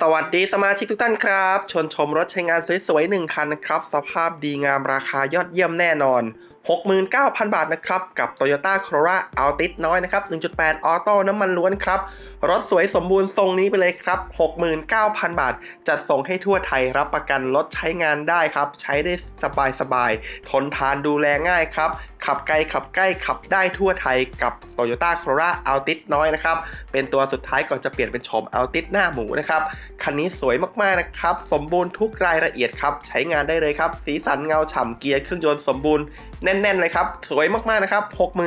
สวัสดีสมาชิกทุกท่านครับ ชวนชมรถใช้งานสวยๆหนึ่งคันนะครับ สภาพดีงามราคายอดเยี่ยมแน่นอน 69,000 บาทนะครับ กับ Toyota Corolla Altis น้อยนะครับ 1.8 ออโต้น้ำมันล้วนครับ รถสวยสมบูรณ์ทรงนี้ไปเลยครับ 69,000 บาท จัดส่งให้ทั่วไทยรับประกันรถใช้งานได้ครับ ใช้ได้สบายๆทนทานดูแลง่ายครับ ขับไกลขับใกล้ขับได้ทั่วไทยกับ Toyota Corolla Altis น้อยนะครับ เป็นตัวสุดท้ายก่อนจะเปลี่ยนเป็นโฉม Altis หน้าหมูนะครับ คันนี้สวยมากๆนะครับ สมบูรณ์ทุกรายละเอียดครับ ใช้งานได้เลยครับ สีสันเงาฉ่ำเกียร์เครื่องยนต์สมบูรณ์แน่นๆเลยครับ สวยมากๆนะครับ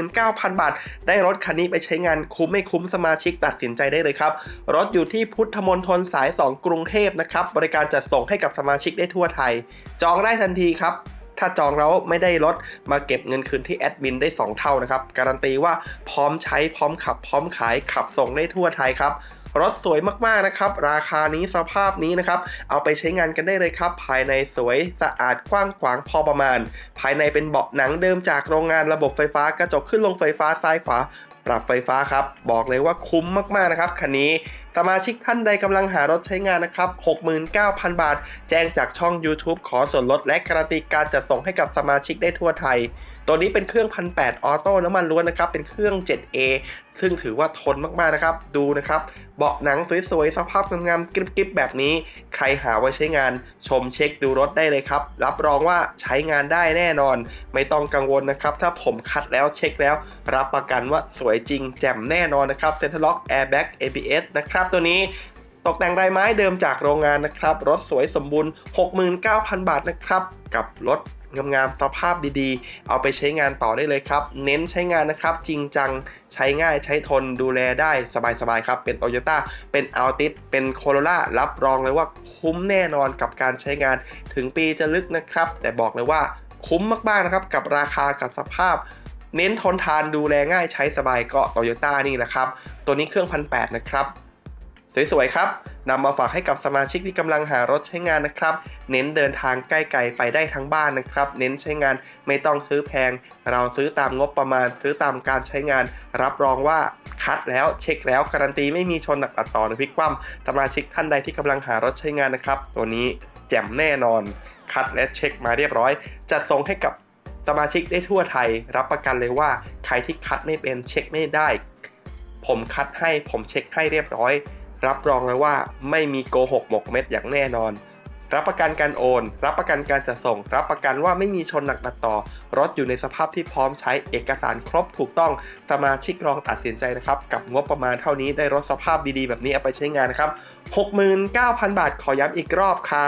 69,000 บาท ได้รถคันนี้ไปใช้งานคุ้มไม่คุ้มสมาชิกตัดสินใจได้เลยครับ รถอยู่ที่พุทธมณฑลสาย 2 กรุงเทพนะครับ บริการจัดส่งให้กับสมาชิกได้ทั่วไทย จองได้ทันทีครับถ้าจองแล้วไม่ได้รถมาเก็บเงินคืนที่แอดมินได้ 2 เท่านะครับ การันตีว่าพร้อมใช้พร้อมขับ พร้อมขายขับส่งได้ทั่วไทยครับ รถสวยมากๆนะครับ ราคานี้สภาพนี้นะครับ เอาไปใช้งานกันได้เลยครับ ภายในสวยสะอาดกว้างขวางพอประมาณ ภายในเป็นเบาะหนังเดิมจากโรงงานระบบไฟฟ้ากระจกขึ้นลงไฟฟ้าซ้ายขวา ปรับไฟฟ้าครับ บอกเลยว่าคุ้มมากๆนะครับคันนี้ สมาชิกท่านใดกำลังหารถใช้งานนะครับ 69,000 บาท แจ้งจากช่อง YouTube ขอส่วนลดและการันตีการจัดส่งให้กับสมาชิกได้ทั่วไทย ตัวนี้เป็นเครื่อง 1,800 ออโต้น้ำมันล้วนนะครับ เป็นเครื่อง 7A ซึ่งถือว่าทนมากๆนะครับ ดูนะครับ เบาะหนังสวยๆ สภาพงามๆกริบๆ แบบนี้ ใครหาไว้ใช้งาน ชมเช็คดูรถได้เลยครับ รับรองว่าใช้งานได้แน่นอน ไม่ต้องกังวลนะครับ ถ้าผมคัดแล้วเช็คแล้ว รับประกันว่าสวยจริงแจ่มแน่นอนนะครับเซ็นทรัลล็อกแอร์แบ็ก ABS นะครับตัวนี้ตกแต่งลายไม้เดิมจากโรงงานนะครับ รถสวยสมบูรณ์ 69,000 บาทนะครับ กับรถงามๆสภาพดีๆ เอาไปใช้งานต่อได้เลยครับ เน้นใช้งานนะครับ จริงจัง ใช้ง่ายใช้ทนดูแลได้สบายๆครับ เป็น Toyota เป็น Altis เป็น Corolla รับรองเลยว่าคุ้มแน่นอนกับการใช้งาน ถึงปีจะลึกนะครับ แต่บอกเลยว่าคุ้มมากๆนะครับ กับราคากับสภาพเน้นทนทานดูแลง่ายใช้สบายก็ Toyota นี่แหละครับ ตัวนี้เครื่องพันแนะครับ สวยๆครับนำมาฝากให้กับสมาชิกที่กำลังหารถใช้งานนะครับ เน้นเดินทางใกล้ไกลไปได้ทั้งบ้านนะครับ เน้นใช้งานไม่ต้องซื้อแพง เราซื้อตามงบประมาณ ซื้อตามการใช้งาน รับรองว่าคัดแล้วเช็คแล้วการันตีไม่มีชนหนักตัดต่อหรือพลิกคว่ำสมาชิกท่านใดที่กำลังหารถใช้งานนะครับ ตัวนี้แจ่มแน่นอน คัดและเช็คมาเรียบร้อยจะส่งให้กับสมาชิกได้ทั่วไทย รับประกันเลยว่าใครที่คัดไม่เป็นเช็คไม่ได้ ผมคัดให้ผมเช็คให้เรียบร้อย รับรองเลยว่าไม่มีโกหกหมกเม็ดอย่างแน่นอน รับประกันการโอน รับประกันการจัดส่ง รับประกันว่าไม่มีชนหนักตัดต่อ รถอยู่ในสภาพที่พร้อมใช้เอกสารครบถูกต้อง สมาชิกลองตัดสินใจนะครับ กับงบประมาณเท่านี้ได้รถสภาพดีๆ แบบนี้เอาไปใช้งานนะครับ 69,000 บาทขอย้ำอีกรอบครับ